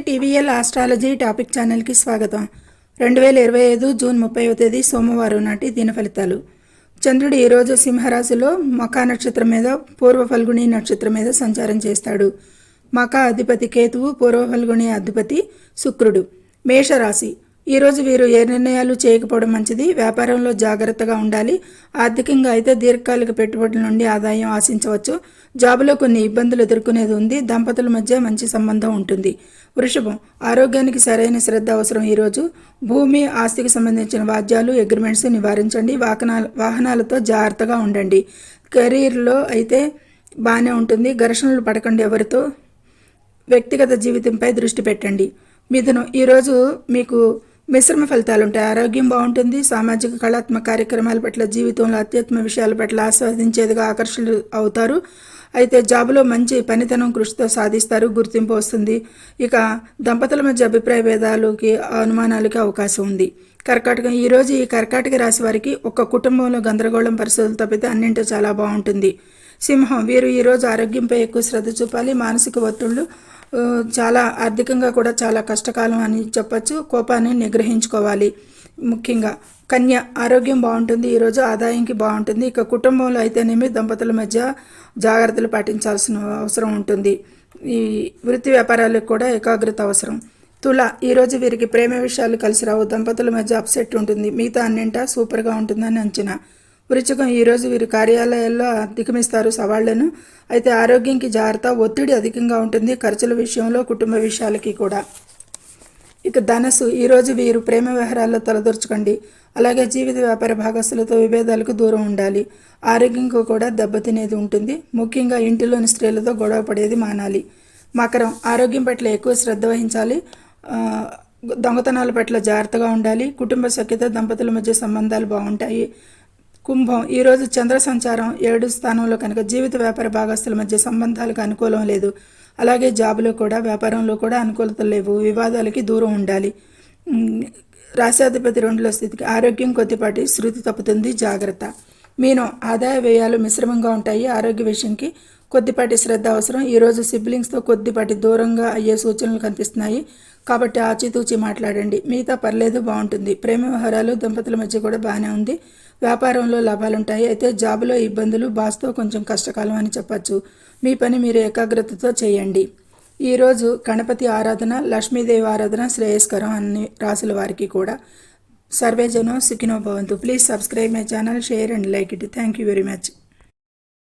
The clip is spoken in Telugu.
టీవీఎల్ ఆస్ట్రాలజీ టాపిక్ ఛానల్కి స్వాగతం. రెండు వేల ఇరవై ఐదు జూన్ ముప్పైవ తేదీ సోమవారం నాటి దిన ఫలితాలు. చంద్రుడు ఈరోజు సింహరాశిలో మకా నక్షత్రం మీద పూర్వ ఫల్గుణి నక్షత్రం మీద సంచారం చేస్తాడు? మకా అధిపతి కేతువు పూర్వ ఫల్గుణి అధిపతి శుక్రుడు. మేషరాశి. ఈరోజు వీరు ఏ నిర్ణయాలు చేయకపోవడం మంచిది? వ్యాపారంలో జాగ్రత్తగా ఉండాలి. ఆర్థికంగా అయితే దీర్ఘకాలిక పెట్టుబడుల నుండి ఆదాయం ఆశించవచ్చు. జాబులో కొన్ని ఇబ్బందులు ఎదుర్కొనేది ఉంది. దంపతుల మధ్య మంచి సంబంధం ఉంటుంది. వృషభం ఆరోగ్యానికి సరైన శ్రద్ధ అవసరం ఈరోజు భూమి ఆస్తికి సంబంధించిన వాద్యాలు అగ్రిమెంట్స్ నివారించండి. వాహనాల వాహనాలతో జాగ్రత్తగా ఉండండి. కెరీర్లో అయితే బాగానే ఉంటుంది. ఘర్షణలు పడకండి ఎవరితో. వ్యక్తిగత జీవితంపై దృష్టి పెట్టండి. మిథునం ఈరోజు మీకు మిశ్రమ ఫలితాలు ఉంటాయి. ఆరోగ్యం బాగుంటుంది. సామాజిక కళాత్మక కార్యక్రమాల పట్ల జీవితంలో అత్యుత్తమ విషయాల పట్ల ఆస్వాదించేదిగా ఆకర్షణలు అవుతారు. అయితే జాబులో మంచి పనితనం కృషితో సాధిస్తారు. గుర్తింపు వస్తుంది. ఇక దంపతుల మధ్య అభిప్రాయ భేదాలకి అనుమానాలకి అవకాశం ఉంది. కర్కాటకం ఈరోజు ఈ కర్కాటక రాశి వారికి ఒక కుటుంబంలో గందరగోళం పరిస్థితులు తప్పితే అన్నింటో చాలా బాగుంటుంది. సింహం. వీరు ఈరోజు ఆరోగ్యంపై ఎక్కువ శ్రద్ధ చూపాలి. మానసిక ఒత్తిళ్ళు చాలా ఆర్థికంగా కూడా చాలా కష్టకాలం అని చెప్పచ్చు. కోపాన్ని నిగ్రహించుకోవాలి. ముఖ్యంగా కన్య ఆరోగ్యం బాగుంటుంది. ఈరోజు ఆదాయంకి బాగుంటుంది. ఇక కుటుంబంలో అయితేనేమి దంపతుల మధ్య జాగ్రత్తలు పాటించాల్సిన అవసరం ఉంటుంది. ఈ వృత్తి వ్యాపారాలకు కూడా ఏకాగ్రత అవసరం. తుల ఈరోజు వీరికి ప్రేమ విషయాలు కలిసి రావు. దంపతుల మధ్య అప్సెట్ ఉంటుంది. మిగతా అన్నింటా సూపర్గా ఉంటుందని అంచనా. వృచ్చికం ఈరోజు వీరు కార్యాలయాల్లో అధిగమిస్తారు సవాళ్ళను. అయితే ఆరోగ్యంకి జాగ్రత్త ఒత్తిడి అధికంగా ఉంటుంది ఖర్చుల విషయంలో కుటుంబ విషయాలకి కూడా. ఇక ధనస్సు ఈరోజు వీరు ప్రేమ వ్యవహారాల్లో తలదూర్చకండి. అలాగే జీవిత వ్యాపార భాగస్తులతో విభేదాలకు దూరం ఉండాలి. ఆరోగ్యంకు కూడా దెబ్బతినేది ఉంటుంది. ముఖ్యంగా ఇంటిలోని స్త్రీలతో గొడవ పడేది మానాలి. మకరం ఆరోగ్యం పట్ల ఎక్కువ శ్రద్ధ వహించాలి. దొంగతనాల పట్ల జాగ్రత్తగా ఉండాలి. కుటుంబ సఖ్యత దంపతుల మధ్య సంబంధాలు బాగుంటాయి. కుంభం. ఈరోజు చంద్ర సంచారం ఏడు స్థానంలో కనుక జీవిత వ్యాపార భాగస్తుల మధ్య సంబంధాలకు అనుకూలం లేదు. అలాగే జాబులో కూడా వ్యాపారంలో కూడా అనుకూలతలు లేవు. వివాదాలకి దూరం ఉండాలి. రాశాధిపతి రెండులో స్థితికి ఆరోగ్యం కొద్దిపాటి శృతి తప్పుతుంది. జాగ్రత్త. మీను ఆదాయ వ్యయాలు మిశ్రమంగా ఉంటాయి. ఆరోగ్య విషయంకి కొద్దిపాటి శ్రద్ధ అవసరం. ఈరోజు సిబ్లింగ్స్తో కొద్దిపాటి దూరంగా అయ్యే సూచనలు కనిపిస్తున్నాయి. కాబట్టి ఆచితూచి మాట్లాడండి. మిగతా పర్లేదు బాగుంటుంది. ప్రేమ వ్యవహారాలు దంపతుల మధ్య కూడా బాగానే ఉంది. వ్యాపారంలో లాభాలుంటాయి. అయితే జాబులో ఇబ్బందులు బాస్తో కొంచెం కష్టకాలం అని చెప్పచ్చు. మీ పని మీరు ఏకాగ్రతతో చేయండి. ఈరోజు గణపతి ఆరాధన లక్ష్మీదేవి ఆరాధన శ్రేయస్కరం అన్ని రాసుల వారికి కూడా. సర్వేజనో సుఖినో భవంతు please subscribe my channel share and like it. Thank you very much